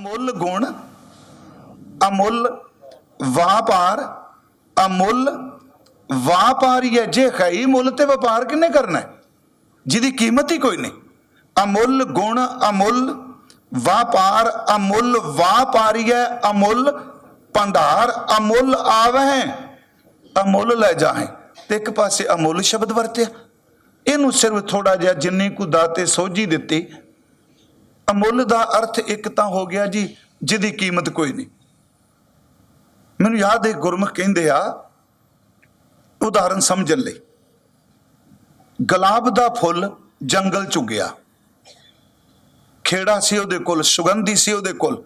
ਅਮੁੱਲ ਗੁਣ, ਅਮੁੱਲ ਵਾਪਾਰ, ਅਮੁੱਲ ਵਾਪਾਰੀ ਹੈ। ਜੇ ਹੈ ਮੁੱਲ ਤੇ ਵਪਾਰ ਕਿੰਨੇ ਕਰਨਾ ਜਿਹਦੀ ਕੀਮਤ ਹੀ ਕੋਈ ਨਹੀਂ। ਅਮੁੱਲ ਗੁਣ, ਅਮੁੱਲ ਵਾਪਾਰ, ਅਮੁੱਲ ਵਾਪਾਰੀ ਹੈ, ਅਮੁੱਲ ਭੰਡਾਰ, ਅਮੁੱਲ ਆਵਹਿ, ਅਮੁੱਲ ਲੈ ਜਾਹੇ। ਤੇ ਇੱਕ ਪਾਸੇ ਅਮੁੱਲ ਸ਼ਬਦ ਵਰਤਿਆ। ਇਹਨੂੰ ਸਿਰਫ ਥੋੜਾ ਜਿਹਾ ਜਿੰਨੀ ਕੁ ਦਾਤੇ ਸੋਝੀ ਦਿੱਤੀ ਅਮੁੱਲ ਦਾ ਅਰਥ ਇੱਕ ਤਾਂ ਹੋ ਗਿਆ ਜੀ, ਜਿਹਦੀ ਕੀਮਤ ਕੋਈ ਨਹੀਂ। ਮੈਨੂੰ ਯਾਦ ਹੈ, ਗੁਰਮੁਖ ਕਹਿੰਦੇ ਆ, ਉਦਾਹਰਨ ਸਮਝਣ ਲਈ। ਗੁਲਾਬ ਦਾ ਫੁੱਲ ਜੰਗਲ ਚ ਉਗਿਆ। ਖੇੜਾ ਸੀ ਉਹਦੇ ਕੋਲ, ਸੁਗੰਧੀ ਸੀ ਉਹਦੇ ਕੋਲ।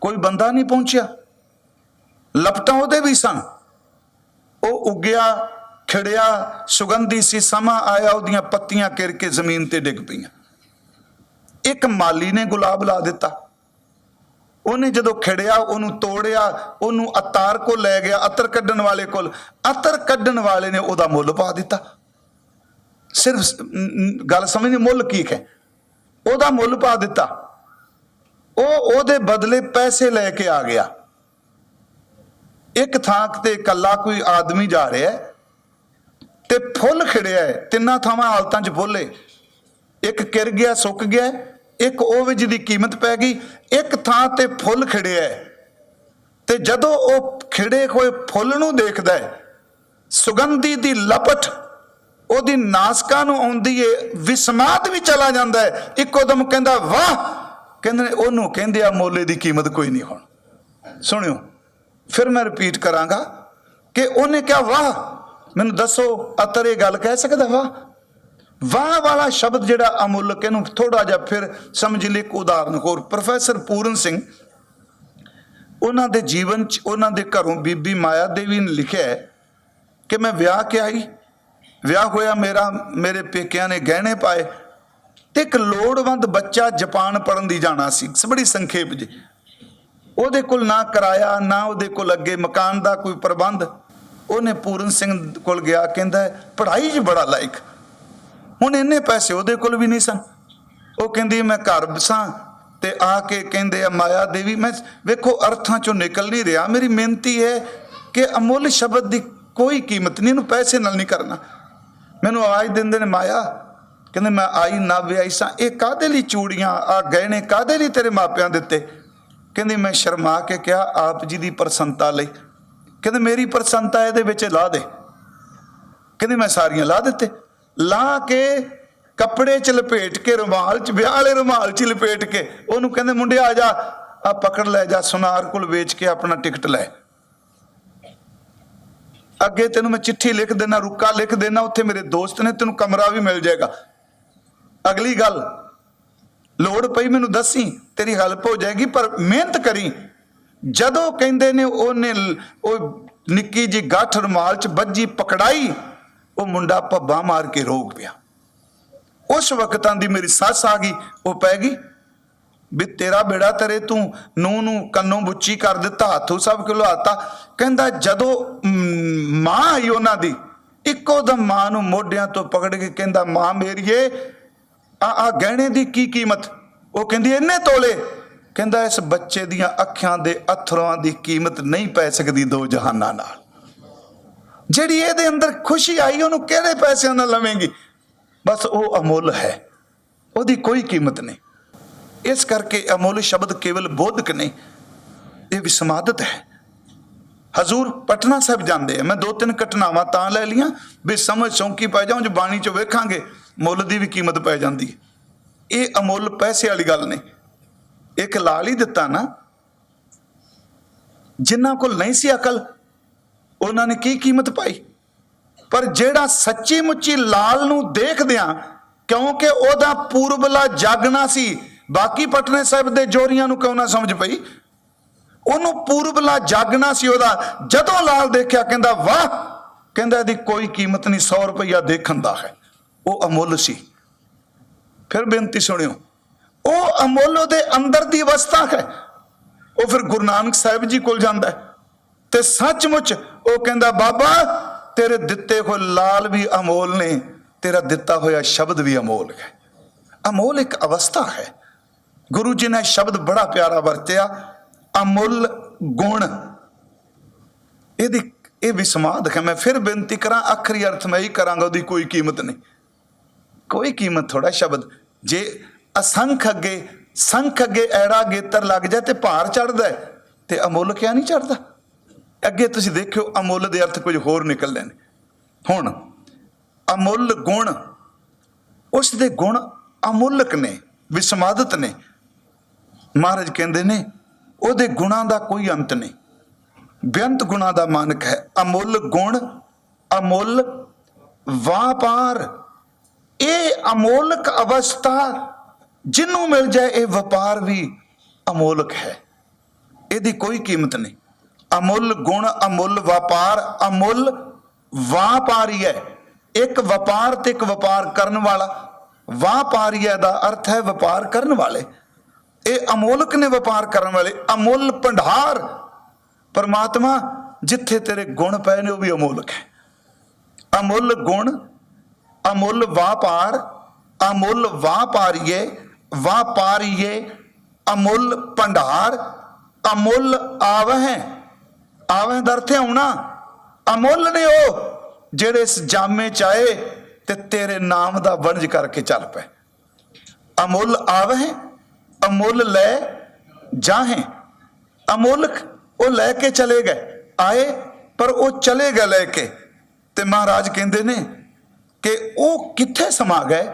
ਕੋਈ ਬੰਦਾ ਨਹੀਂ ਪਹੁੰਚਿਆ। ਲਪਟਾਂ ਉਹਦੇ ਵੀ ਸਨ। ਉਹ ਉੱਗਿਆ, ਖਿੜਿਆ, ਸੁਗੰਧੀ ਸੀ, ਸਮਾਂ ਆਇਆ, ਉਹਦੀਆਂ ਪੱਤੀਆਂ ਕਿਰ ਕੇ ਜ਼ਮੀਨ ਤੇ ਡਿੱਗ ਪਈਆਂ। ਇੱਕ ਮਾਲੀ ਨੇ ਗੁਲਾਬ ਲਾ ਦਿੱਤਾ। ਉਹਨੇ ਜਦੋਂ ਖਿੜਿਆ, ਉਹਨੂੰ ਤੋੜਿਆ, ਉਹਨੂੰ ਅਤਾਰ ਕੋ ਲੈ ਗਿਆ, ਅਤਰ ਕੱਢਣ ਵਾਲੇ ਕੋਲ। ਅਤਰ ਕੱਢਣ ਵਾਲੇ ਨੇ ਉਹਦਾ ਮੁੱਲ ਪਾ ਦਿੱਤਾ। ਸਿਰਫ ਸ- ਨ- ਨ- ਗੱਲ ਸਮਝਣੀ ਮੁੱਲ ਕੀ ਹੈ? ਉਹਦਾ ਮੁੱਲ ਪਾ ਦਿੱਤਾ। ਉਹ ਉਹਦੇ ਬਦਲੇ ਪੈਸੇ ਲੈ ਕੇ ਆ ਗਿਆ। ਇੱਕ ਥਾਂ ਤੇ ਇਕੱਲਾ ਕੋਈ ਆਦਮੀ ਜਾ ਰਿਹਾ ਤੇ ਫੁੱਲ ਖਿੜਿਆ ਹੈ। ਤਿੰਨਾਂ ਥਾਵਾਂ ਹਾਲਤਾਂ 'ਚ ਫੁੱਲੇ ਇੱਕ ਕਿਰ ਗਿਆ, ਸੁੱਕ ਗਿਆ ਇੱਕ ਉਹ ਵਿੱਚ ਦੀ ਕੀਮਤ ਪੈ ਗਈ, ਇੱਕ ਥਾਂ ਤੇ ਫੁੱਲ ਖਿੜਿਆ ਹੈ। ਤੇ ਜਦੋਂ ਉਹ ਖਿੜੇ ਹੋਏ ਫੁੱਲ ਨੂੰ ਦੇਖਦਾ ਹੈ, ਸੁਗੰਧੀ ਦੀ ਲਪਟ, ਉਹਦੀ ਨਾਸਕਾਂ ਨੂੰ ਆਉਂਦੀ ਏ ਵਿਸਮਾਤ ਵੀ ਚਲਾ ਜਾਂਦਾ ਹੈ। ਇੱਕੋ ਦਮ ਕਹਿੰਦਾ, ਵਾਹ! ਕਹਿੰਦੇ ਨੇ, ਉਹਨੂੰ ਕਹਿੰਦੇ ਆ, ਮੋਲੇ ਦੀ ਕੀਮਤ ਕੋਈ ਨਹੀਂ ਹੁਣ। ਸੁਣਿਓ, ਫਿਰ ਮੈਂ ਰਿਪੀਟ ਕਰਾਂਗਾ ਕਿ ਉਹਨੇ ਕਿਹਾ, ਵਾਹ! ਮੈਨੂੰ ਦੱਸੋ, ਅਤਰ ਇਹ ਗੱਲ ਕਹਿ ਸਕਦਾ, ਵਾਹ! ਵਾਹ ਵਾਲਾ ਸ਼ਬਦ ਜਿਹੜਾ ਅਮੁੱਲਕ ਇਹਨੂੰ ਥੋੜਾ ਜਿਹਾ ਫਿਰ ਸਮਝ ਲਈ ਇੱਕ ਉਦਾਹਰਨ ਹੋਰ। ਪ੍ਰੋਫੈਸਰ ਪੂਰਨ ਸਿੰਘ ਉਹਨਾਂ ਦੇ ਜੀਵਨ ਚ, ਉਹਨਾਂ ਦੇ ਘਰੋਂ ਬੀਬੀ ਮਾਇਆ ਦੇਵੀ ਨੇ ਲਿਖਿਆ ਕਿ ਮੈਂ ਵਿਆਹ ਕੇ ਆਈ। ਵਿਆਹ ਹੋਇਆ ਮੇਰਾ, ਮੇਰੇ ਪੇਕਿਆਂ ਨੇ ਗਹਿਣੇ ਪਾਏ ਤੇ ਇੱਕ ਲੋੜਵੰਦ ਬੱਚਾ ਜਾਪਾਨ ਪੜਨ ਦੀ ਜਾਣਾ ਸੀ। ਬੜੀ ਸੰਖੇਪ ਜੀ ਉਹਦੇ ਕੋਲ ਨਾ ਕਿਰਾਇਆ, ਨਾ ਉਹਦੇ ਕੋਲ ਅੱਗੇ ਮਕਾਨ ਦਾ ਕੋਈ ਪ੍ਰਬੰਧ। ਉਹਨੇ ਪੂਰਨ ਸਿੰਘ ਕੋਲ ਗਿਆ, ਕਹਿੰਦਾ, ਪੜ੍ਹਾਈ 'ਚ ਬੜਾ ਲਾਇਕ। ਹੁਣ ਇੰਨੇ ਪੈਸੇ ਉਹਦੇ ਕੋਲ ਵੀ ਨਹੀਂ ਸਨ। ਉਹ ਕਹਿੰਦੀ, ਮੈਂ ਘਰ ਬਸਾਂ ਤੇ ਆ ਕੇ ਕਹਿੰਦੇ, ਆ ਮਾਇਆ ਦੇਵੀ, ਮੈਂ ਵੇਖੋ ਅਰਥਾਂ ਚੋਂ ਨਿਕਲ ਨਹੀਂ ਰਿਹਾ। ਮੇਰੀ ਮਿਹਨਤੀ ਹੈ ਕਿ ਅਮੁੱਲ ਸ਼ਬਦ ਦੀ ਕੋਈ ਕੀਮਤ ਨਹੀਂ, ਇਹਨੂੰ ਪੈਸੇ ਨਾਲ ਨਹੀਂ ਕਰਨਾ। ਮੈਨੂੰ ਆਵਾਜ਼ ਦਿੰਦੇ ਨੇ, ਮਾਇਆ, ਕਹਿੰਦੇ, ਮੈਂ ਆਈ ਨਾ ਵਿਆਹੀ ਸਾਂ। ਇਹ ਕਾਦੇ ਲਈ ਚੂੜੀਆਂ ਆ ਗਹਿਣੇ ਕਾਦੇ ਲਈ ਤੇਰੇ ਮਾਪਿਆਂ ਦਿੱਤੇ? ਕਹਿੰਦੀ, ਮੈਂ ਸ਼ਰਮਾ ਕੇ ਕਿਹਾ, ਆਪ ਜੀ ਦੀ ਪ੍ਰਸੰਤਾ ਲਈ। ਕਹਿੰਦੇ, ਮੇਰੀ ਪ੍ਰਸੰਤਾ ਇਹਦੇ ਵਿੱਚ ਲਾ ਦੇ। ਕਹਿੰਦੀ, ਮੈਂ ਸਾਰੀਆਂ ਲਾ ਦਿੱਤੇ। ਲਾ ਕੇ ਕੱਪੜੇ ਚ ਲਪੇਟ ਕੇ, ਰੁਮਾਲ ਚ, ਵਿਆਹ ਵਾਲੇ ਰੁਮਾਲ ਚ ਲਪੇਟ ਕੇ, ਉਹਨੂੰ ਕਹਿੰਦੇ ਮੁੰਡੇ ਆ ਜਾ, ਆ ਪਕੜ ਲੈ, ਜਾ ਸੁਨਾਰ ਕੋਲ ਵੇਚ ਕੇ ਆਪਣਾ ਟਿਕਟ ਲੈ। ਅੱਗੇ ਤੈਨੂੰ ਮੈਂ ਚਿੱਠੀ ਲਿਖ ਦੇਣਾ, ਰੁੱਕਾ ਲਿਖ ਦੇਣਾ, ਉੱਥੇ ਮੇਰੇ ਦੋਸਤ ਨੇ ਤੈਨੂੰ ਕਮਰਾ ਵੀ ਮਿਲ ਜਾਏਗਾ। ਅਗਲੀ ਗੱਲ, ਲੋੜ ਪਈ ਮੈਨੂੰ ਦੱਸੀ, ਤੇਰੀ ਹੈਲਪ ਹੋ ਜਾਏਗੀ, ਪਰ ਮਿਹਨਤ ਕਰੀ। ਜਦੋਂ ਕਹਿੰਦੇ ਨੇ ਉਹਨੇ ਉਹ ਨਿੱਕੀ ਜੀ ਗੱਠ ਰੁਮਾਲ ਚ ਬੱਜੀ ਪਕੜਾਈ ਉਹ ਮੁੰਡਾ ਭੱਬਾ ਮਾਰ ਕੇ ਰੋਕ ਪਿਆ। ਉਸ ਵਕਤਾਂ ਦੀ ਮੇਰੀ ਸੱਸ ਆ ਗਈ, ਉਹ ਪੈ ਗਈ। ਵੀ ਤੇਰਾ ਬੇੜਾ ਤੇਰੇ, ਤੂੰ ਨੂੰ ਨੂੰ ਕੰਨੋਂ ਬੁੱਚੀ ਕਰ ਦਿੱਤਾ, ਹੱਥੋਂ ਸਭ ਕਿਲੋ ਕਹਿੰਦਾ ਜਦੋਂ ਮਾਂ ਆਈ ਉਹਨਾਂ ਦੀ, ਇੱਕੋ ਦਮ ਮਾਂ ਨੂੰ ਮੋਢਿਆਂ ਤੋਂ ਪਕੜ ਕੇ ਕਹਿੰਦਾ, ਮਾਂ ਮੇਰੀਏ, ਆ ਆ ਗਹਿਣੇ ਦੀ ਕੀ ਕੀਮਤ? ਉਹ ਕਹਿੰਦੀ, ਇੰਨੇ ਤੋਲੇ। ਕਹਿੰਦਾ, ਇਸ ਬੱਚੇ ਦੀਆਂ ਅੱਖਾਂ ਦੇ ਅਥਰਾਂ ਦੀ ਕੀਮਤ ਨਹੀਂ ਪੈ ਸਕਦੀ ਦੋ ਜਹਾਨਾਂ ਨਾਲ। ਜਿਹੜੀ ਇਹਦੇ ਅੰਦਰ ਖੁਸ਼ੀ ਆਈ, ਉਹਨੂੰ ਕਿਹੜੇ ਪੈਸਿਆਂ ਨਾਲ ਲਵੇਂਗੀ? ਬਸ ਉਹ ਅਮੁੱਲ ਹੈ। ਉਹਦੀ ਕੋਈ ਕੀਮਤ ਨਹੀਂ। ਇਸ ਕਰਕੇ ਅਮੁੱਲ ਸ਼ਬਦ ਕੇਵਲ ਬੋਧਕ ਨਹੀਂ, ਇਹ ਵਿਸਮਾਦਤ ਹੈ। ਹਜ਼ੂਰ ਪਟਨਾ ਸਾਹਿਬ ਜਾਂਦੇ ਆ। ਮੈਂ ਦੋ ਤਿੰਨ ਘਟਨਾਵਾਂ ਤਾਂ ਲੈ ਲੀਆਂ ਵੀ ਸਮਝ ਚੌਂਕੀ ਪੈ ਜਾਉਂ ਜੇ ਬਾਣੀ ਚ ਵੇਖਾਂਗੇ, ਮੁੱਲ ਦੀ ਵੀ ਕੀਮਤ ਪੈ ਜਾਂਦੀ ਹੈ। ਇਹ ਅਮੁੱਲ ਪੈਸੇ ਵਾਲੀ ਗੱਲ ਨਹੀਂ। ਇੱਕ ਲਾਲ ਹੀ ਦਿੱਤਾ ਨਾ। ਜਿਨ੍ਹਾਂ ਕੋਲ ਨਹੀਂ ਸੀ ਅਕਲ ਉਹਨਾਂ ਨੇ ਕੀ ਕੀਮਤ ਪਾਈ? ਪਰ ਜਿਹੜਾ ਸੱਚੀ ਮੁੱਚੀ ਲਾਲ ਨੂੰ ਦੇਖਦਿਆਂ ਕਿਉਂਕਿ ਉਹਦਾ ਪੂਰਬਲਾ ਜਾਗਣਾ ਸੀ, ਬਾਕੀ ਪਟਨੇ ਸਾਹਿਬ ਦੇ ਜੋਰੀਆਂ ਨੂੰ ਕਿਉਂ ਨਾ ਸਮਝ ਪਈ? ਉਹਨੂੰ ਪੂਰਬਲਾ ਜਾਗਣਾ ਸੀ ਉਹਦਾ, ਜਦੋਂ ਲਾਲ ਦੇਖਿਆ ਕਹਿੰਦਾ, ਵਾਹ! ਕਹਿੰਦਾ, ਇਹਦੀ ਕੋਈ ਕੀਮਤ ਨਹੀਂ 100 ਰੁਪਇਆ ਦੇਖਣ ਦਾ ਹੈ। ਉਹ ਅਮੁੱਲ ਸੀ। ਫਿਰ ਬੇਨਤੀ ਸੁਣਿਓ, ਉਹ ਅਮੁੱਲ ਉਹਦੇ ਅੰਦਰ ਦੀ ਅਵਸਥਾ ਹੈ। ਉਹ ਫਿਰ ਗੁਰੂ ਨਾਨਕ ਸਾਹਿਬ ਜੀ ਕੋਲ ਜਾਂਦਾ ਹੈ ਤੇ ਸੱਚਮੁੱਚ ਉਹ ਕਹਿੰਦਾ, ਬਾਬਾ, ਤੇਰੇ ਦਿੱਤੇ ਹੋਏ ਲਾਲ ਵੀ ਅਮੋਲ ਨੇ, ਤੇਰਾ ਦਿੱਤਾ ਹੋਇਆ ਸ਼ਬਦ ਵੀ ਅਮੋਲ ਹੈ। ਅਮੋਲ ਇੱਕ ਅਵਸਥਾ ਹੈ। ਗੁਰੂ ਜੀ ਨੇ ਸ਼ਬਦ ਬੜਾ ਪਿਆਰਾ ਵਰਤਿਆ। ਅਮੁੱਲ ਗੁਣ। ਇਹਦੀ, ਇਹ ਵੀ ਸਮਾਧ ਹੈ। ਮੈਂ ਫਿਰ ਬੇਨਤੀ ਕਰਾਂ, ਆਖਰੀ ਅਰਥ ਮੈਂ ਹੀ ਕਰਾਂਗਾ, ਉਹਦੀ ਕੋਈ ਕੀਮਤ ਨਹੀਂ। ਕੋਈ ਕੀਮਤ ਥੋੜਾ ਸ਼ਬਦ। ਜੇ ਅਸੰਖ ਅੱਗੇ, ਸੰਖ ਅੱਗੇ ਐੜਾ ਗੇਤਰ ਲੱਗ ਜਾਏ ਤੇ ਭਾਰ ਚੜਦਾ ਤੇ ਅਮੁੱਲ ਕਿਆ ਨਹੀਂ ਚੜਦਾ ਅੱਗੇ ਤੁਸੀਂ ਦੇਖਿਓ ਅਮੁੱਲ ਦੇ ਅਰਥ ਕੁਝ ਹੋਰ ਨਿਕਲਦੇ ਨੇ। ਹੁਣ, ਅਮੁੱਲ ਗੁਣ ਉਸ ਦੇ ਗੁਣ ਅਮੁੱਲਕ ਨੇ, ਵਿਸਮਾਦਤ ਨੇ। ਮਹਾਰਾਜ ਕਹਿੰਦੇ ਨੇ, ਉਹਦੇ ਗੁਣਾਂ ਦਾ ਕੋਈ ਅੰਤ ਨਹੀਂ। ਬੇਅੰਤ ਗੁਣਾਂ ਦਾ ਮਾਨਕ ਹੈ। ਅਮੁੱਲ ਗੁਣ, ਅਮੁੱਲ ਵਾਪਾਰ। ਇਹ ਅਮੋਲਕ ਅਵਸਥਾ ਜਿਹਨੂੰ ਮਿਲ ਜਾਏ, ਇਹ ਵਪਾਰ ਵੀ ਅਮੋਲਕ ਹੈ। ਇਹਦੀ ਕੋਈ ਕੀਮਤ ਨਹੀਂ। ਅਮੁੱਲ ਗੁਣ, ਅਮੁੱਲ ਵਪਾਰ, ਅਮੁੱਲ ਵਾਪਾਰੀ ਹੈ ਇੱਕ ਵਪਾਰ ਤੇ ਇੱਕ ਵਪਾਰ ਕਰਨ ਵਾਲਾ। ਵਾਪਾਰੀਆ ਦਾ ਅਰਥ ਹੈ ਵਪਾਰ ਕਰਨ ਵਾਲੇ। ਇਹ ਅਮੋਲਕ ਨੇ ਵਪਾਰ ਕਰਨ ਵਾਲੇ। ਅਮੁੱਲ ਭੰਡਾਰ। ਪਰਮਾਤਮਾ, ਜਿੱਥੇ ਤੇਰੇ ਗੁਣ ਪਏ ਨੇ, ਉਹ ਵੀ ਅਮੋਲਕ ਹੈ। ਅਮੁੱਲ ਗੁਣ, ਅਮੁੱਲ ਵਾਪਾਰ, ਅਮੁੱਲ ਵਾਪਾਰੀਏ ਵਾਪਾਰੀਏ ਅਮੁੱਲ ਭੰਡਾਰ, ਅਮੁੱਲ ਆਵਹਿ। ਆਵਹਿ ਦਾ ਅਰਥ ਆਉਣਾ। ਅਮੁੱਲ ਨੇ ਉਹ ਜਿਹੜੇ ਇਸ ਜਾਮੇ ਚ ਆਏ ਤੇ ਤੇਰੇ ਨਾਮ ਦਾ ਵਣਜ ਕਰਕੇ ਚੱਲ ਪਏ। ਅਮੁੱਲ ਆਵੇ ਅਮੁੱਲ ਲੈ ਜਾਹੇ। ਅਮੁੱਲਕ ਉਹ ਲੈ ਕੇ ਚਲੇ ਗਏ। ਆਏ, ਪਰ ਉਹ ਚਲੇ ਗਏ ਲੈ ਕੇ। ਤੇ ਮਹਾਰਾਜ ਕਹਿੰਦੇ ਨੇ ਕਿ ਉਹ ਕਿੱਥੇ ਸਮਾ ਗਏ?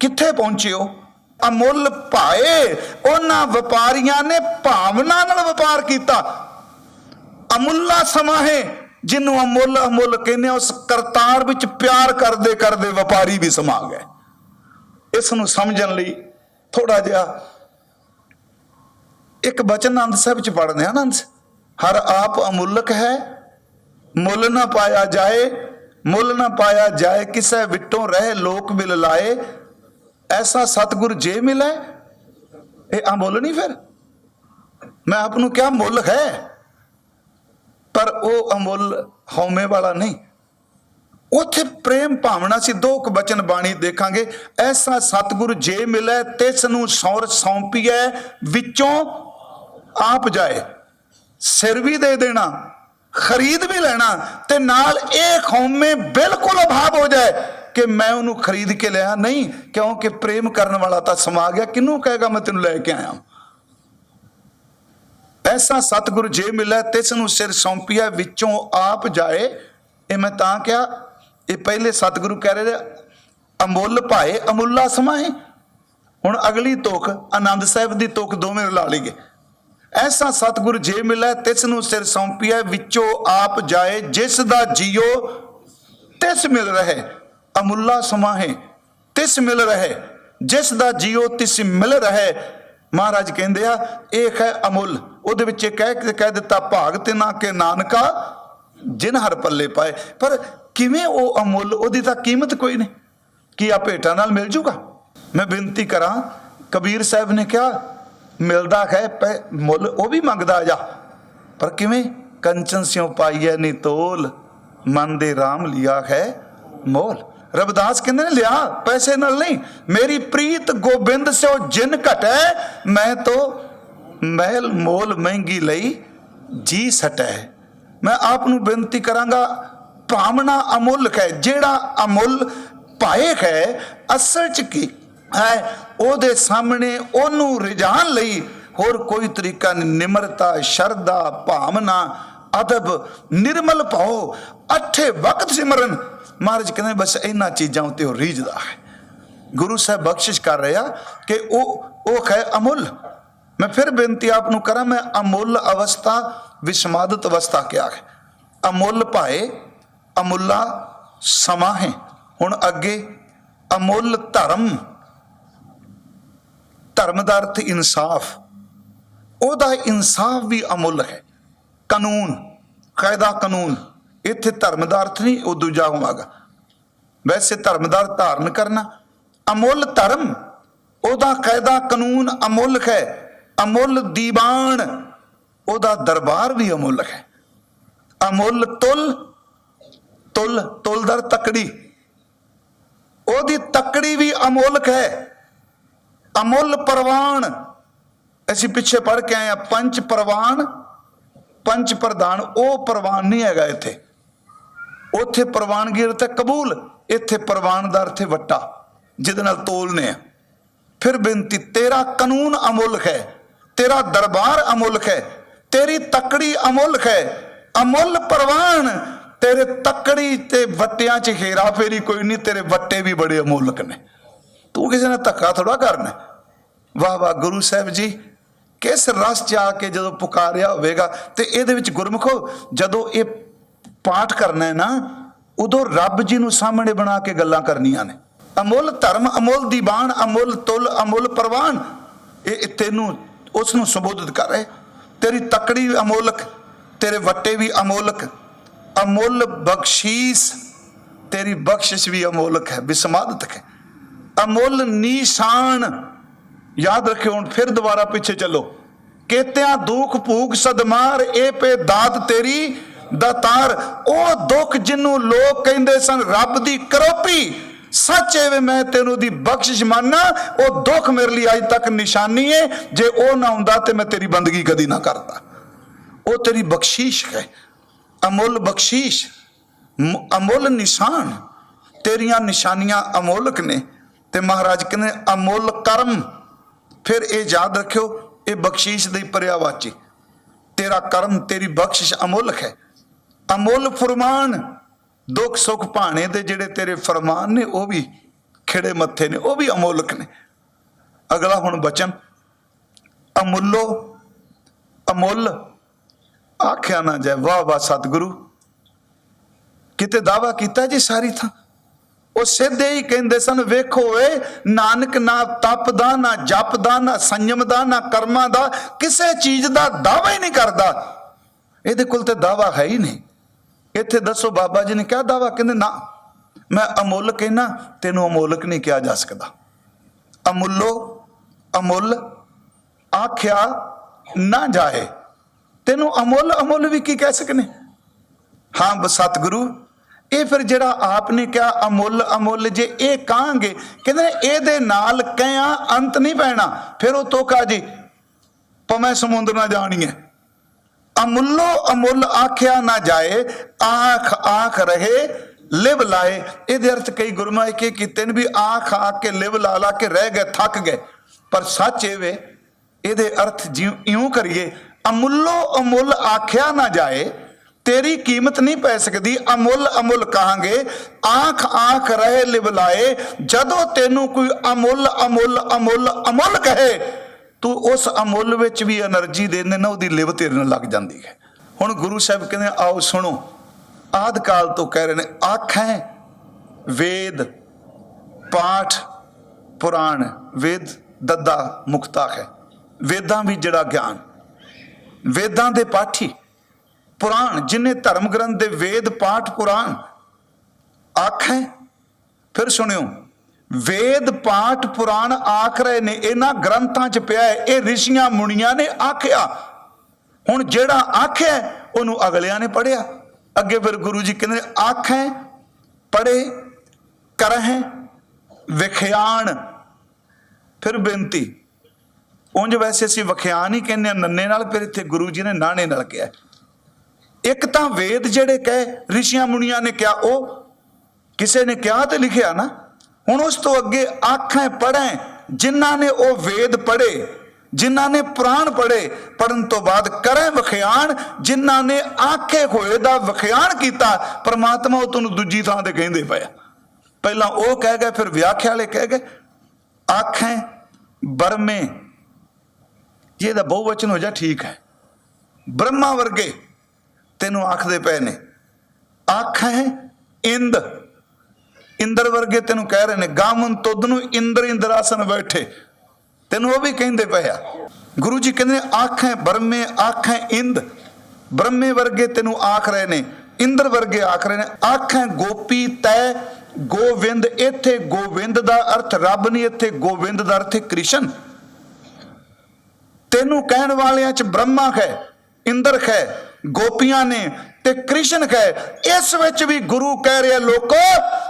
ਕਿੱਥੇ ਪਹੁੰਚਿਓ? ਅਮੁੱਲ ਭਾਏ ਉਹਨਾਂ ਵਪਾਰੀਆਂ ਨੇ ਭਾਵਨਾ ਨਾਲ ਵਪਾਰ ਕੀਤਾ। ਅਮੁੱਲਾ ਸਮਾਹੇ ਜਿਹਨੂੰ ਅਮੁੱਲ ਅਮੁੱਲ ਕਹਿੰਦੇ ਆ ਉਸ ਕਰਤਾਰ ਵਿੱਚ ਪਿਆਰ ਕਰਦੇ ਕਰਦੇ ਵਪਾਰੀ ਵੀ ਸਮਾ ਗਏ। ਇਸ ਨੂੰ ਸਮਝਣ ਲਈ ਥੋੜਾ ਜਿਹਾ ਇੱਕ ਬਚਨ ਆਨੰਦ ਸਾਹਿਬ ਚ ਪੜ੍ਹਦੇ ਆ ਆਨੰਦ ਹਰ ਆਪ ਅਮੁੱਲਕ ਹੈ, ਮੁੱਲ ਨਾ ਪਾਇਆ ਜਾਏ, ਮੁੱਲ ਨਾ ਪਾਇਆ ਜਾਏ, ਕਿਸੇ ਵਿਟੋਂ ਰਹਿ ਲੋਕ ਮਿਲ ਲਾਏ। ਐਸਾ ਸਤਿਗੁਰ ਜੇ ਮਿਲੇ, ਇਹ ਅਮੁੱਲ ਨਹੀਂ ਫਿਰ? ਮੈਂ ਆਪ ਨੂੰ ਕਿਹਾ ਮੁੱਲ ਹੈ। ਪਰ ਉਹ ਅਮੁੱਲ ਹਉਮੈ ਵਾਲਾ ਨਹੀਂ। ਉਥੇ ਪ੍ਰੇਮ ਭਾਵਨਾ ਸੀ, ਦੋ ਕੁ ਬਚਨ ਬਾਣੀ ਦੇਖਾਂਗੇ। ਐਸਾ ਸਤਿਗੁਰ ਜੇ ਮਿਲੇ, ਤਿਸ ਨੂੰ ਸੌਰ ਸੌਂਪੀਐ, ਵਿੱਚੋਂ ਆਪ ਜਾਏ। ਸਿਰ ਵੀ ਦੇ ਦੇਣਾ, ਖਰੀਦ ਵੀ ਲੈਣਾ, ਤੇ ਨਾਲ ਇਹ ਖੌਮੇ ਬਿਲਕੁਲ ਅਭਾਵ ਹੋ ਜਾਏ ਕਿ ਮੈਂ ਉਹਨੂੰ ਖਰੀਦ ਕੇ ਲਿਆ। ਨਹੀਂ, ਕਿਉਂਕਿ ਪ੍ਰੇਮ ਕਰਨ ਵਾਲਾ ਤਾਂ ਸਮਾ ਗਿਆ। ਕਿਹਨੂੰ ਕਹੇਗਾ, ਮੈਂ ਤੈਨੂੰ ਲੈ ਕੇ ਆਇਆ। ਐਸਾ ਸਤਿਗੁਰੂ ਜੇ ਮਿਲੇ, ਤਿਸ ਨੂੰ ਸਿਰ ਸੌਂਪਿਆ ਵਿੱਚੋਂ ਆਪ ਜਾਏ। ਇਹ ਮੈਂ ਤਾਂ ਕਿਹਾ, ਇਹ ਪਹਿਲੇ ਸਤਿਗੁਰੂ ਕਹਿ ਰਹੇ ਅਮੁੱਲ ਭਾਏ, ਅਮੁੱਲਾ ਸਮਾਏ ਹੁਣ ਅਗਲੀ ਤੁਕ, ਆਨੰਦ ਸਾਹਿਬ ਦੀ ਤੁਕ ਦੋਵੇਂ ਰਲਾ ਲਈਏ। ਐਸਾ ਸਤਿਗੁਰ ਜੇ ਮਿਲੇ, ਤਿਸ ਨੂੰ ਸਿਰ ਸੌਂਪਿਆ ਵਿੱਚੋਂ ਆਪ ਜਾਏ, ਜਿਸ ਦਾ ਜੀਓ, ਤਿਸ ਮਿਲ ਰਹੇ। ਅਮੁੱਲਾ ਸਮਾਹੇ ਤਿਸ ਮਿਲ ਰਹੇ। ਜਿਸ ਦਾ ਜੀਓ, ਤਿਸ ਮਿਲ ਰਹੇ। ਮਹਾਰਾਜ ਕਹਿੰਦੇ ਆ, ਇਹ ਹੈ ਅਮੁੱਲ। ਉਹਦੇ ਵਿੱਚ ਇਹ ਕਹਿ ਕੇ ਕਹਿ ਦਿੱਤਾ, ਭਾਗ ਤੇ ਨਾ ਕਿ ਨਾਨਕਾ, ਜਿਨ ਹਰ ਪੱਲੇ ਪਾਏ। ਪਰ ਕਿਵੇਂ ਉਹ ਅਮੁੱਲ, ਉਹਦੀ ਤਾਂ ਕੀਮਤ ਕੋਈ ਨਹੀਂ। ਕੀ ਆ ਭੇਟਾਂ ਨਾਲ ਮਿਲ ਜੂਗਾ? ਮੈਂ ਬੇਨਤੀ ਕਰਾਂ, ਕਬੀਰ ਸਾਹਿਬ ਨੇ ਕਿਹਾ, ਮਿਲਦਾ ਹੈ, ਪੈ ਮੁੱਲ ਉਹ ਵੀ ਮੰਗਦਾ ਜਾ। ਪਰ ਕਿਵੇਂ? ਕੰਚਨ ਸਿਉ ਪਾਈਐ ਨੀ ਤੋਲ, ਮਨ ਦੇ RAM ਲਿਆ ਹੈ ਮੋਲ। ਰਬਦਾਸ ਕਹਿੰਦੇ ਨੇ, ਲਿਆ, ਪੈਸੇ ਨਾਲ ਨਹੀਂ, ਮੇਰੀ ਪ੍ਰੀਤ ਗੋਬਿੰਦ ਸਿਓ ਜਿਨ ਘਟੈ, ਮੈਂ ਤੋ ਮਹਿਲ ਮੋਲ ਮਹਿੰਗੀ ਲਈ ਜੀ ਸਟੈ। ਮੈਂ ਆਪ ਨੂੰ ਬੇਨਤੀ ਕਰਾਂਗਾ, ਭਾਵਨਾ ਅਮੁੱਲ ਹੈ ਜਿਹੜਾ ਅਮੁੱਲ ਭਾਏ ਹੈ ਅਸਲ ਚ ਕੀ ਹੈ, ਉਹਦੇ ਸਾਹਮਣੇ ਉਹਨੂੰ ਰਿਝਾਨ ਲਈ ਹੋਰ ਕੋਈ ਤਰੀਕਾ ਨਹੀਂ, ਨਿਮਰਤਾ, ਸ਼ਰਧਾ, ਭਾਵਨਾ, ਅਦਬ, ਨਿਰਮਲ ਭਾਉ ਅੱਠੇ ਵਕਤ ਸਿਮਰਨ ਮਹਾਰਾਜ ਕਹਿੰਦੇ ਬਸ ਇਹਨਾਂ ਚੀਜ਼ਾਂ ਉੱਤੇ ਉਹ ਰੀਝਦਾ ਹੈ। ਗੁਰੂ ਸਾਹਿਬ ਬਖਸ਼ਿਸ਼ ਕਰ ਰਿਹਾ ਕਿ ਉਹ ਉਹ ਹੈ ਅਮੁੱਲ। ਮੈਂ ਫਿਰ ਬੇਨਤੀ ਆਪ ਨੂੰ ਕਰਾਂ, ਮੈਂ ਅਮੁੱਲ ਅਵਸਥਾ, ਵਿਸਮਾਦਤ ਅਵਸਥਾ ਕਿਹਾ ਹੈ। ਅਮੁੱਲ ਭਾਏ, ਅਮੁੱਲਾ ਸਮਾ ਹੈ ਹੁਣ ਅੱਗੇ, ਅਮੁੱਲ ਧਰਮ। ਧਰਮ ਦਾ ਅਰਥ ਇਨਸਾਫ। ਉਹਦਾ ਇਨਸਾਫ ਵੀ ਅਮੁੱਲ ਹੈ। ਕਾਨੂੰਨ, ਕਾਇਦਾ ਕਾਨੂੰਨ। ਇੱਥੇ ਧਰਮ ਦਾ ਅਰਥ ਨਹੀਂ, ਉਹ ਦੂਜਾ ਹੋਵਾਗਾ ਵੈਸੇ ਧਰਮ ਦਾ ਧਾਰਨ ਕਰਨਾ, ਅਮੁੱਲ ਧਰਮ, ਉਹਦਾ ਕਾਇਦਾ ਕਾਨੂੰਨ ਅਮੁੱਲ ਹੈ, ਅਮੁੱਲ ਦੀਵਾਨ, ਉਹਦਾ ਦਰਬਾਰ ਵੀ ਅਮੁੱਲ ਹੈ। ਅਮੁੱਲ ਤੁਲ ਤੁਲ, ਤੁਲਦਰ ਤਕੜੀ, ਉਹਦੀ ਤਕੜੀ ਵੀ ਅਮੁੱਲਕ ਹੈ। ਅਮੁੱਲ ਪ੍ਰਵਾਨ, ਅਸੀਂ ਪਿੱਛੇ ਪੜ ਕੇ ਆਏ ਆ ਪੰਜ ਪ੍ਰਵਾਨ, ਪੰਜ ਪ੍ਰਧਾਨ, ਉਹ ਪ੍ਰਵਾਨ ਨਹੀਂ ਹੈਗਾ ਇੱਥੇ। ਉੱਥੇ ਪ੍ਰਵਾਨਗੀ ਤੇ ਕਬੂਲ, ਇੱਥੇ ਪ੍ਰਵਾਨ ਦਾ ਅਰਥ ਹੈ ਵੱਟਾ, ਜਿਹਦੇ ਨਾਲ ਤੋਲਨੇ ਆ। ਫਿਰ ਬੇਨਤੀ, ਤੇਰਾ ਕਾਨੂੰਨ ਅਮੁੱਲਕ ਹੈ, ਤੇਰਾ ਦਰਬਾਰ ਅਮੁੱਲਕ ਹੈ, ਤੇਰੀ ਤਕੜੀ ਅਮੁੱਲਕ ਹੈ, ਅਮੁੱਲ ਪ੍ਰਵਾਨ, ਤੇਰੇ ਤਕੜੀ ਤੇ ਵੱਟਿਆਂ 'ਚ ਹੇਰਾ ਫੇਰੀ ਕੋਈ ਨਹੀਂ, ਤੇਰੇ ਵੱਟੇ ਵੀ ਬੜੇ ਅਮੁੱਲਕ ਨੇ। ਤੂੰ ਕਿਸੇ ਨਾਲ ਧੱਕਾ ਥੋੜਾ ਕਰਨਾ। ਵਾਹ ਵਾਹ, ਗੁਰੂ ਸਾਹਿਬ ਜੀ, ਕਿਸ ਰਸ ਚ ਆ ਕੇ ਜਦੋਂ ਪੁਕਾਰਿਆ ਹੋਵੇਗਾ, ਤੇ ਇਹਦੇ ਵਿੱਚ ਗੁਰਮੁਖੋ, ਜਦੋਂ ਇਹ ਪਾਠ ਕਰਨਾ ਹੈ ਨਾ, ਉਦੋਂ ਰੱਬ ਜੀ ਨੂੰ ਸਾਹਮਣੇ ਬਣਾ ਕੇ ਗੱਲਾਂ ਕਰਨੀਆਂ ਨੇ। ਅਮੁੱਲ ਧਰਮ, ਅਮੁੱਲ ਦੀਵਾਨ, ਅਮੁੱਲ ਤੁਲ, ਅਮੁੱਲ ਪ੍ਰਵਾਨ। ਇਹ ਤੈਨੂੰ, ਉਸ ਨੂੰ ਸੰਬੋਧਿਤ ਕਰ ਰਹੇ ਤੇਰੀ ਤਕੜੀ ਅਮੋਲਕ, ਤੇਰੇ ਵੱਟੇ ਵੀ ਅਮੋਲਕ। ਅਮੁੱਲ ਬਖਸ਼ੀਸ, ਤੇਰੀ ਬਖਸ਼ਿਸ਼ ਵੀ ਅਮੋਲਕ ਹੈ ਬਿਸਮਾਦਤ ਹੈ। ਅਮੁੱਲ ਨੀਸ਼ਾਨ, ਯਾਦ ਰੱਖਿਓ ਹੁਣ, ਫਿਰ ਦੁਬਾਰਾ ਪਿੱਛੇ ਚੱਲੋ। ਕੇਤਿਆਂ ਦੁੱਖ ਭੂਖ ਸਦਮਾਰ, ਇਹ ਪੇ ਦਾਤ ਤੇਰੀ ਦਾਤਾਰ ਉਹ ਦੁੱਖ ਜਿਹਨੂੰ ਲੋਕ ਕਹਿੰਦੇ ਸਨ, ਰੱਬ ਦੀ ਕਰੋਪੀ। ਸੱਚ ਹੈ ਵੇ ਮੈਂ ਤੈਨੂੰ ਦੀ ਬਖਸ਼ਿਸ਼ ਮੰਨਣਾ ਉਹ ਦੁੱਖ ਮੇਰੇ ਲਈ ਅੱਜ ਤੱਕ ਨਿਸ਼ਾਨੀ ਹੈ ਜੇ ਉਹ ਨਾ ਹੁੰਦਾ ਤੇ ਮੈਂ ਤੇਰੀ ਬੰਦਗੀ ਕਦੀ ਨਾ ਕਰਦਾ। ਉਹ ਤੇਰੀ ਬਖਸ਼ਿਸ਼ ਹੈ, ਅਮੁੱਲ ਬਖਸ਼ੀਸ਼ ਅਮੁੱਲ ਨਿਸ਼ਾਨ। ਤੇਰੀਆਂ ਨਿਸ਼ਾਨੀਆਂ ਅਮੋਲਕ ਨੇ। ਤੇ ਮਹਾਰਾਜ ਕਹਿੰਦੇ, ਅਮੁੱਲ ਕਰਮ। ਫਿਰ ਇਹ ਯਾਦ ਰੱਖਿਓ, ਇਹ ਬਖਸ਼ੀਸ਼ ਦੀ ਪਰਿਆਵਾਚੀ। ਤੇਰਾ ਕਰਮ, ਤੇਰੀ ਬਖਸ਼ਿਸ਼ ਅਮੋਲਕ ਹੈ। ਅਮੁੱਲ ਫਰਮਾਨ, ਦੁੱਖ ਸੁੱਖ ਭਾਣੇ ਦੇ ਜਿਹੜੇ ਤੇਰੇ ਫਰਮਾਨ ਨੇ, ਉਹ ਵੀ ਖਿੜੇ ਮੱਥੇ ਨੇ, ਉਹ ਵੀ ਅਮੋਲਕ ਨੇ। ਅਗਲਾ ਹੁਣ ਬਚਨ, ਅਮੁੱਲੋ, ਅਮੁੱਲ, ਆਖਿਆ ਨਾ ਜਾਏ, ਵਾਹ ਵਾਹ ਸਤਿਗੁਰੂ, ਕਿਤੇ ਦਾਵਾ ਕੀਤਾ ਜੀ ਸਾਰੀ ਥਾਂ? ਉਹ ਸਿੱਧੇ ਹੀ ਕਹਿੰਦੇ ਸਨ, ਵੇਖੋ ਏ ਨਾਨਕ ਨਾ ਤਪ ਦਾ ਨਾ ਜਪ ਦਾ ਨਾ ਸੰਯਮ ਦਾ ਨਾ ਕਰਮਾਂ ਦਾ ਕਿਸੇ ਚੀਜ਼ ਦਾ ਦਾਵਾ ਹੀ ਨਹੀਂ ਕਰਦਾ। ਇਹਦੇ ਕੋਲ ਤੇ ਦਾਵਾ ਹੈ ਹੀ ਨਹੀਂ। ਇੱਥੇ ਦੱਸੋ ਬਾਬਾ ਜੀ ਨੇ ਕਿਹਾ ਦਾਵਾ? ਕਹਿੰਦੇ, ਨਾ, ਮੈਂ ਅਮੁੱਲ ਕਹਿਣਾ ਤੈਨੂੰ ਅਮੋਲਕ ਨਹੀਂ ਕਿਹਾ ਜਾ ਸਕਦਾ। ਅਮੁੱਲੋ, ਅਮੁੱਲ, ਆਖਿਆ ਨਾ ਜਾਏ ਤੈਨੂੰ ਅਮੁੱਲ ਅਮੁੱਲ ਵੀ ਕੀ ਕਹਿ ਸਕਨੇ? ਹਾਂ ਬਸ ਸਤਿਗੁਰੂ, ਇਹ ਫਿਰ ਜਿਹੜਾ ਆਪ ਨੇ ਕਿਹਾ, ਅਮੁੱਲ ਅਮੁੱਲ, ਜੇ ਇਹ ਕਹਾਂਗੇ, ਕਹਿੰਦੇ ਨੇ ਇਹਦੇ ਨਾਲ ਕਹਿਆ, ਅੰਤ ਨਹੀਂ ਪੈਣਾ। ਫਿਰ ਉਹ ਤੋਕਾ ਜੀ ਪਮੈ ਸਮੁੰਦਰ ਨਾ ਜਾਣੀਏ। ਅਮੁੱਲੋ ਅਮੁੱਲ ਆਖਿਆ ਨਾ ਜਾਏ, ਆਖ ਆਖ ਰਹੇ, ਲਿਵ ਲਾਏ। ਇਹਦੇ ਅਰਥ ਕਈ ਗੁਰਮਾ ਕੇ ਕੀਤੇ ਨੇ ਵੀ ਆਖ ਆਖ ਕੇ ਲਿਵ ਲਾ ਲਾ ਕੇ ਰਹਿ ਗਏ, ਥੱਕ ਗਏ। ਪਰ ਸੱਚ ਇਹ ਵੇ, ਇਹਦੇ ਅਰਥ ਜਿਉਂ ਕਰੀਏ, ਅਮੁੱਲੋ ਅਮੁੱਲ ਆਖਿਆ ਨਾ ਜਾਏ, ਤੇਰੀ ਕੀਮਤ ਨਹੀਂ ਪੈ ਸਕਦੀ, ਅਮੁੱਲ ਅਮੁੱਲ ਕਹਾਂਗੇ, ਆਖ ਆਖ ਰਹੇ ਲਿਵ ਲਾਏ, ਜਦੋਂ ਤੈਨੂੰ ਕੋਈ ਅਮੁੱਲ ਅਮੁੱਲ ਅਮੁੱਲ ਅਮੁੱਲ ਕਹੇ ਤੂੰ ਉਸ ਅਮੁੱਲ ਵਿੱਚ ਵੀ એનર્ਜੀ ਦੇਣੇ ਨਾ, ਉਹਦੀ ਲਿਵ ਤੇਰੇ ਨਾਲ ਲੱਗ ਜਾਂਦੀ ਹੈ। ਹੁਣ ਗੁਰੂ ਸਾਹਿਬ ਕਹਿੰਦੇ ਆਓ ਸੁਣੋ, ਆਦ ਕਾਲ ਤੋਂ ਕਹਿ ਰਹੇ ਨੇ, ਆਖ ਹੈ ਵੇਦ, ਪਾਠ, ਪੁਰਾਣ, ਵੇਦ ਦੱਦਾ ਮੁਕਤਾ ਹੈ। ਵੇਦਾਂ ਵੀ ਜਿਹੜਾ ਗਿਆਨ, ਵੇਦਾਂ ਦੇ ਪਾਠੀ, ਪੁਰਾਣ, ਜਿਨੇ ਧਰਮ ਗ੍ਰੰਥ ਦੇ ਵੇਦ, ਪਾਠ, ਪੁਰਾਣ, ਆਖ ਹੈ ਫਿਰ ਸੁਣਿਓ ਵੇਦ, ਪਾਠ, ਪੁਰਾਣ ਆਖ ਰਹੇ ਨੇ, ਇਹਨਾਂ ਗ੍ਰੰਥਾਂ 'ਚ ਪਿਆ ਹੈ, ਇਹ ਰਿਸ਼ੀਆਂ ਮੁਨੀਆਂ ਨੇ ਆਖਿਆ। ਹੁਣ ਜਿਹੜਾ ਆਖਿਆ ਉਹਨੂੰ ਅਗਲਿਆਂ ਨੇ ਪੜਿਆ ਅੱਗੇ ਫਿਰ ਗੁਰੂ ਜੀ ਕਹਿੰਦੇ ਆਖੈ ਪੜੇ ਕਰਹਿ, ਵਿਖਿਆਣ। ਫਿਰ ਬੇਨਤੀ, ਉਂਝ ਵੈਸੇ ਅਸੀਂ ਵਿਖਿਆਨ ਹੀ ਕਹਿੰਦੇ ਆ ਨੰਨੇ ਨਾਲ ਫਿਰ ਇੱਥੇ ਗੁਰੂ ਜੀ ਨੇ ਨਾਣੇ ਨਾਲ ਕਿਹਾ ਇੱਕ ਤਾਂ ਵੇਦ ਜਿਹੜੇ ਕਹੇ, ਰਿਸ਼ੀਆਂ ਮੁਨੀਆਂ ਨੇ ਕਿਹਾ, ਉਹ ਕਿਸੇ ਨੇ ਕਿਹਾ ਤੇ ਲਿਖਿਆ ਨਾ। ਹੁਣ ਉਸ ਤੋਂ ਅੱਗੇ ਆਖਾਂ ਪੜ੍ਹੈ, ਜਿਨ੍ਹਾਂ ਨੇ ਉਹ ਵੇਦ ਪੜ੍ਹੇ, ਜਿਨ੍ਹਾਂ ਨੇ ਪੁਰਾਣ ਪੜ੍ਹੇ ਪੜਨ ਤੋਂ ਬਾਅਦ ਕਰੇ ਵਿਖਿਆਨ ਜਿਨ੍ਹਾਂ ਨੇ ਆਖੇ ਹੋਏ ਦਾ ਵਿਖਿਆਨ ਕੀਤਾ, ਪ੍ਰਮਾਤਮਾ ਉਹ ਤੁਹਾਨੂੰ ਦੂਜੀ ਥਾਂ ਤੇ ਕਹਿੰਦੇ ਪਿਆ। ਪਹਿਲਾਂ ਉਹ ਕਹਿ ਗਏ, ਫਿਰ ਵਿਆਖਿਆ ਵਾਲੇ ਕਹਿ ਗਏ, ਆਖਾਂ ਬਰਮੇ, ਜੇ ਇਹਦਾ ਬਹੁਵਚਨ ਹੋ ਜਾ ਠੀਕ ਹੈ। ਬ੍ਰਹਮਾ ਵਰਗੇ ਤੈਨੂੰ ਆਖਦੇ ਪਏ ਨੇ, ਆਖਾਂ ਇੰਦ। ਇੰਦਰ ਵਰਗੇ ਤੈਨੂੰ ਕਹਿ ਰਹੇ ਨੇ ਗਾਮਨ ਤੁਧ ਨੂੰ ਇੰਦਰ ਇੰਦਰਾਸਨ ਬੈਠੇ। ਤੈਨੂੰ ਉਹ ਵੀ ਕਹਿੰਦੇ ਪਏ ਗੁਰੂ ਜੀ ਕਹਿੰਦੇ ਨੇ, ਆਖਾਂ ਬ੍ਰਹਮੇ ਇੰਦ। ਬ੍ਰਹਮੇ ਵਰਗੇ ਤੈਨੂੰ ਆਖ ਰਹੇ ਨੇ, ਇੰਦਰ ਵਰਗੇ ਆਖ ਰਹੇ ਨੇ, ਆਖਾਂ ਗੋਪੀ ਤੈ ਗੋਵਿੰਦ, ਇੱਥੇ ਗੋਵਿੰਦ ਦਾ ਅਰਥ, ਰੱਬ ਨਹੀਂ ਇੱਥੇ ਗੋਵਿੰਦ ਦਾ ਅਰਥ ਹੈ ਕ੍ਰਿਸ਼ਨ। ਤੈਨੂੰ ਕਹਿਣ ਵਾਲਿਆਂ ਚ ਬ੍ਰਹਮਾ ਹੈ ਇੰਦਰ ਹੈ ਗੋਪੀਆਂ ਨੇ ਤੇ ਕ੍ਰਿਸ਼ਨ ਹੈ ਇਸ ਵਿੱਚ ਵੀ ਗੁਰੂ ਕਹਿ ਰਿਹਾ, ਲੋਕੋ,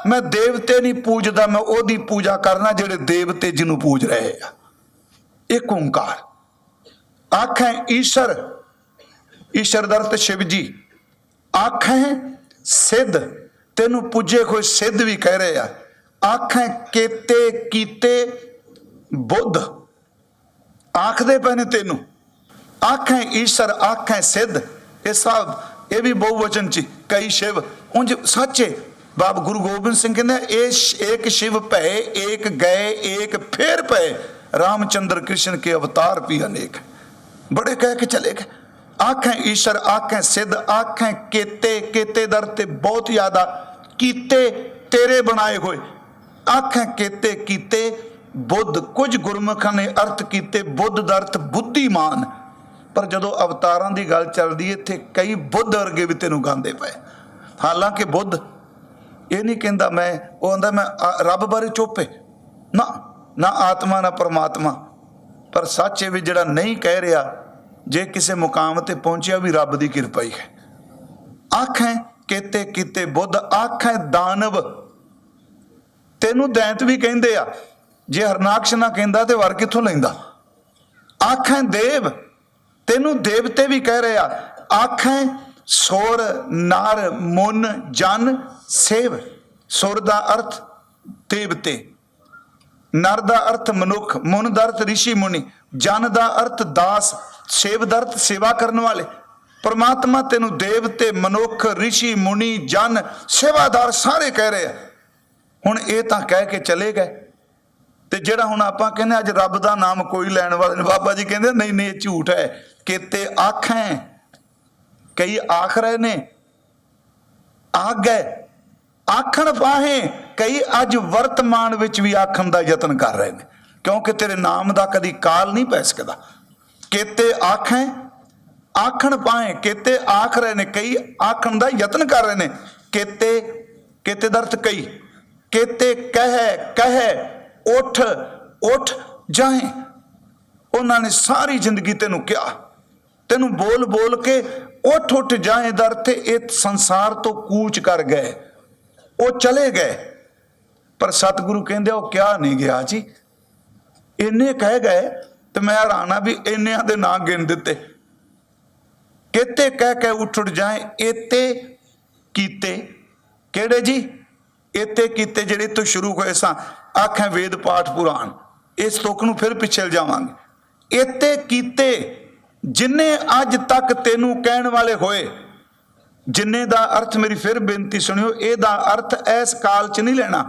ਮੈਂ ਦੇਵਤੇ ਨਹੀਂ ਪੂਜਦਾ, ਮੈਂ ਉਹਦੀ ਪੂਜਾ ਕਰਨਾ ਜਿਹੜੇ ਦੇਵਤੇ ਜਿਹਨੂੰ ਪੂਜ ਰਹੇ ਆ। ਇੱਕ ਓੰਕਾਰ। ਆਖੈ, ਈਸ਼ਰ ਈਸ਼ਰ ਦਾ ਅਰਥ ਸ਼ਿਵ ਜੀ, ਆਖੈ, ਸਿੱਧ, ਤੈਨੂੰ ਪੁੱਜੇ ਕੋਈ ਸਿੱਧ ਵੀ ਕਹਿ ਰਹੇ ਆ। ਆਖੈ, ਕੀਤੇ ਕੀਤੇ, ਬੁੱਧ, ਆਖਦੇ ਪਏ ਨੇ ਤੈਨੂੰ। ਆਖੈ, ਈਸ਼ਰ, ਆਖੈ, ਸਿੱਧ। ਇਹ ਸਭ ਇਹ ਵੀ ਬਹੁਵਚਨ ਚ ਕਈ ਸ਼ਿਵ। ਉਂਝ ਸੱਚੇ ਬਾਬ ਗੁਰੂ ਗੋਬਿੰਦ ਸਿੰਘ ਕਹਿੰਦੇ, ਇਹ ਸ਼- ਸ਼ਿਵ ਭੈ ਏਕ ਗਏ, ਏਕ ਫੇਰ ਪਏ ਰਾਮਚੰਦਰ ਕ੍ਰਿਸ਼ਨ ਕੇ ਅਵਤਾਰ ਵੀ ਅਨੇਕ। ਬੜੇ ਕਹਿ ਕੇ ਚਲੇ ਗਏ। ਆਖੈ ਈਸ਼ਰ, ਆਖੇ ਸਿੱਧ, ਆਖੈ ਕੀਤੇ ਕੀਤੇ ਦਰ ਤੇ ਬਹੁਤ ਜ਼ਿਆਦਾ ਕੀਤੇ ਤੇਰੇ ਬਣਾਏ ਹੋਏ। ਆਖੈ ਕੀਤੇ ਕੀਤੇ ਬੁੱਧ। ਕੁਝ ਗੁਰਮੁਖਾਂ ਨੇ ਅਰਥ ਕੀਤੇ ਬੁੱਧ ਦਾ ਅਰਥ ਬੁੱਧੀਮਾਨ। ਪਰ ਜਦੋਂ ਅਵਤਾਰਾਂ ਦੀ ਗੱਲ ਚੱਲਦੀ ਹੈ, ਇੱਥੇ ਕਈ ਬੁੱਧ ਵਰਗੇ ਵੀ ਤੈਨੂੰ ਗਾਉਂਦੇ ਪਏ। ਹਾਲਾਂਕਿ ਬੁੱਧ ਇਹ ਨਹੀਂ ਕਹਿੰਦਾ ਮੈਂ, ਉਹ ਕਹਿੰਦਾ ਮੈਂ ਰੱਬ ਬਾਰੇ ਚੁੱਪੇ ਨਾ ਨਾ ਆਤਮਾ, ਨਾ ਪਰਮਾਤਮਾ। ਪਰ ਸੱਚ ਇਹ ਵੀ ਜਿਹੜਾ ਨਹੀਂ ਕਹਿ ਰਿਹਾ, ਜੇ ਕਿਸੇ ਮੁਕਾਮ ਤੇ ਪਹੁੰਚਿਆ ਵੀ ਰੱਬ ਦੀ ਕਿਰਪਾ ਹੀ ਹੈ। ਆਖੈ ਕੀਤੇ ਕੀਤੇ ਬੁੱਧ, ਆਖੈ ਦਾਨਵ। ਤੈਨੂੰ ਦੈਂਤ ਵੀ ਕਹਿੰਦੇ ਆ। ਜੇ ਹਰਨਾਕਸ਼ ਨਾ ਕਹਿੰਦਾ ਤੇ ਵਰ ਕਿੱਥੋਂ ਲੈਂਦਾ? ਆਖੈ ਦੇਵ। ਤੈਨੂੰ ਦੇਵਤੇ ਵੀ ਕਹਿ ਰਹੇ ਰਿਹਾ ਆਖੈ, ਸੁਰ, ਨਰ, ਮੁਨ, ਜਨ, ਸੇਵ। ਸੁਰ ਦਾ ਅਰਥ ਦੇਵਤੇ ਨਰ ਦਾ ਅਰਥ ਮਨੁੱਖ, ਮੁਨ ਦਾ ਅਰਥ ਰਿਸ਼ੀ ਮੁਨੀ। ਜਨ ਦਾ ਅਰਥ ਦਾਸ, ਸੇਵ ਦਾ ਅਰਥ ਸੇਵਾ ਕਰਨ ਵਾਲੇ। ਪਰਮਾਤਮਾ ਤੈਨੂੰ ਦੇਵਤੇ, ਮਨੁੱਖ, ਰਿਸ਼ੀ ਮੁਨੀ, ਜਨ, ਸੇਵਾਦਾਰ ਸਾਰੇ ਕਹਿ ਰਹੇ ਆ। ਹੁਣ ਇਹ ਤਾਂ ਕਹਿ ਕੇ ਚਲੇ ਗਏ। ਤੇ ਜਿਹੜਾ ਹੁਣ ਆਪਾਂ ਕਹਿੰਦੇ ਅੱਜ ਰੱਬ ਦਾ ਨਾਮ ਕੋਈ ਲੈਣ ਵਾਲੇ ਨੇ। ਬਾਬਾ ਜੀ ਕਹਿੰਦੇ ਨਹੀਂ ਨਹੀਂ, ਇਹ ਝੂਠ ਹੈ। ਕਿਤੇ ਆਖਾਂ, ਕਈ ਆਖ ਰਹੇ ਨੇ ਆਖ ਗਏ ਆਖਣ ਪਾਹੇ ਕਈ ਅੱਜ ਵਰਤਮਾਨ ਵਿੱਚ ਵੀ ਆਖਣ ਦਾ ਯਤਨ ਕਰ ਰਹੇ ਨੇ। ਕਿਉਂਕਿ ਤੇਰੇ ਨਾਮ ਦਾ ਕਦੀ ਕਾਲ ਨਹੀਂ ਪੈ ਸਕਦਾ। ਕਿਤੇ ਆਖਾਂ, ਆਖਣ ਪਾਏ ਕਿਤੇ ਆਖ ਰਹੇ ਨੇ, ਕਈ ਆਖਣ ਦਾ ਯਤਨ ਕਰ ਰਹੇ ਨੇ। ਕਿਤੇ ਕਿਤੇ ਦਾ ਅਰਥ ਕਈ, ਕਿਤੇ ਕਹੇ ਕਹੇ, ਉਠ ਉਠ ਜਾਏ ਉਹਨਾਂ ਨੇ ਸਾਰੀ ਜ਼ਿੰਦਗੀ ਤੈਨੂੰ ਕਿਹਾ। ਤੈਨੂੰ ਬੋਲ ਬੋਲ ਕੇ ਉੱਠ ਉੱਠ ਜਾਏ ਦਰ ਤੇ ਇਹ ਸੰਸਾਰ ਤੋਂ ਕੂਚ ਕਰ ਗਏ। ਉਹ ਚਲੇ ਗਏ। ਪਰ ਸਤਿਗੁਰੂ ਕਹਿੰਦੇ, ਉਹ ਕਿਹਾ ਨਹੀਂ ਗਿਆ ਜੀ? ਇੰਨੇ ਕਹਿ ਗਏ ਤੇ ਮੈਂ ਹੈਰਾਨਾ ਵੀ ਇੰਨਿਆਂ ਦੇ ਨਾਂ ਗਿਣ ਦਿੱਤੇ। ਕਿਤੇ ਕਹਿ ਕੇ ਉੱਠ ਉੱਠ ਜਾਏ ਇਤੇ ਕੀਤੇ। ਕਿਹੜੇ ਜੀ? ਇਤੇ ਕੀਤੇ ਜਿਹੜੇ ਤੋਂ ਸ਼ੁਰੂ ਹੋਏ ਸਾਂ। ਆਖਾਂ ਵੇਦ ਪਾਠ ਪੁਰਾਣ। ਇਸ ਤੁਕ ਨੂੰ ਫਿਰ ਪਿੱਛੇ ਜਾਵਾਂਗੇ। ਇਤੇ ਕੀਤੇ ਜਿੰਨੇ ਅੱਜ ਤੱਕ ਤੈਨੂੰ ਕਹਿਣ ਵਾਲੇ ਹੋਏ, ਜਿੰਨੇ ਦਾ ਅਰਥ ਮੇਰੀ ਫਿਰ ਬੇਨਤੀ ਸੁਣਿਓ, ਇਹਦਾ ਅਰਥ ਇਸ ਕਾਲ ਚ ਨਹੀਂ ਲੈਣਾ।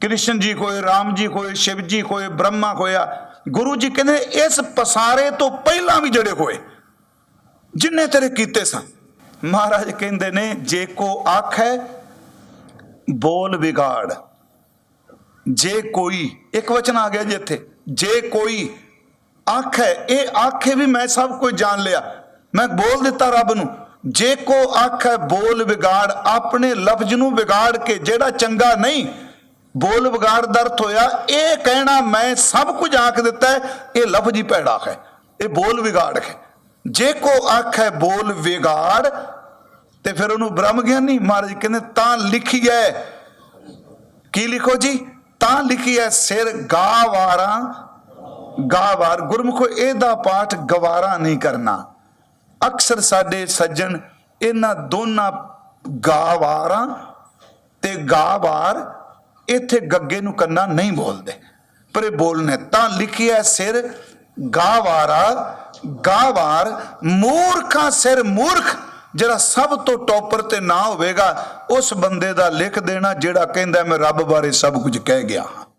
ਕ੍ਰਿਸ਼ਨ ਜੀ ਕੋਏ ਰਾਮ ਜੀ ਕੋਏ ਸ਼ਿਵ ਜੀ ਕੋਏ ਬ੍ਰਹਮਾ ਹੋਇਆ ਗੁਰੂ ਜੀ ਕਹਿੰਦੇ ਇਸ ਪਸਾਰੇ ਤੋਂ ਪਹਿਲਾਂ ਵੀ ਜਿਹੜੇ ਹੋਏ, ਜਿੰਨੇ ਤੇਰੇ ਕੀਤੇ ਸਨ। ਮਹਾਰਾਜ ਕਹਿੰਦੇ ਨੇ, ਜੇ ਕੋ ਆਖੈ, ਬੋਲ ਵਿਗਾੜ। ਜੇ ਕੋਈ, ਇੱਕ ਵਚਨ ਆ ਗਿਆ ਜੀ ਇੱਥੇ, ਜੇ ਕੋਈ ਆਖੈ ਇਹ ਆਖੇ ਵੀ ਮੈਂ ਸਭ ਕੁਝ ਜਾਣ ਲਿਆ। ਮੈਂ ਬੋਲ ਦਿੱਤਾ ਰੱਬ ਨੂੰ, ਜੇ ਕੋ ਆਖੈ ਬੋਲ ਵਿਗਾੜ, ਆਪਣੇ ਲਫ਼ਜ਼ ਨੂੰ ਵਿਗਾੜ ਕੇ ਜਿਹੜਾ ਚੰਗਾ ਨਹੀਂ, ਬੋਲ ਵਿਗਾੜ ਦਰਥ ਹੋਇਆ, ਇਹ ਕਹਿਣਾ ਮੈਂ ਸਭ ਕੁਝ ਆਖ ਦਿੱਤਾ ਇਹ ਲਫ਼ਜ਼ ਹੀ ਭੈੜਾ ਹੈ, ਇਹ ਬੋਲ ਵਿਗਾੜ ਹੈ। ਜੇ ਕੋ ਆਖੈ ਬੋਲ ਵਿਗਾੜ, ਤੇ ਫਿਰ ਉਹਨੂੰ ਬ੍ਰਹਮ ਗਿਆਨੀ ਮਹਾਰਾਜ ਕਹਿੰਦੇ, ਤਾਂ ਲਿਖੀ ਹੈ। ਕੀ ਲਿਖੋ ਜੀ? ਤਾਂ ਲਿਖੀ ਹੈ, ਸਿਰ ਗਾਵਾਰਾਂ ਗਾਵਾਰ ਗੁਰਮੁਖੋ ਇਹਦਾ ਪਾਠ ਗਵਾਰਾ ਨਹੀਂ ਕਰਨਾ। ਅਕਸਰ ਸਾਡੇ ਸੱਜਣ ਇਹਨਾਂ ਦੋਨਾਂ ਗਾਵਾਰਾਂ ਤੇ ਗਾਵਾਰ ਇੱਥੇ ਗੱਗੇ ਨੂੰ ਕੰਨਾ ਨਹੀਂ ਬੋਲਦੇ। ਪਰ ਇਹ ਬੋਲਨੇ ਤਾਂ ਲਿਖਿਆ ਸਿਰ ਗਾਵਾਰਾ ਗਾਵਾਰ ਮੂਰਖਾ ਸਿਰ ਮੂਰਖ, ਜਿਹੜਾ ਸਭ ਤੋਂ ਟੌਪਰ ਤੇ ਨਾ ਹੋਵੇਗਾ, ਉਸ ਬੰਦੇ ਦਾ ਲਿਖ ਦੇਣਾ ਜਿਹੜਾ ਕਹਿੰਦਾ ਮੈਂ ਰੱਬ ਬਾਰੇ ਸਭ ਕੁਝ ਕਹਿ ਗਿਆ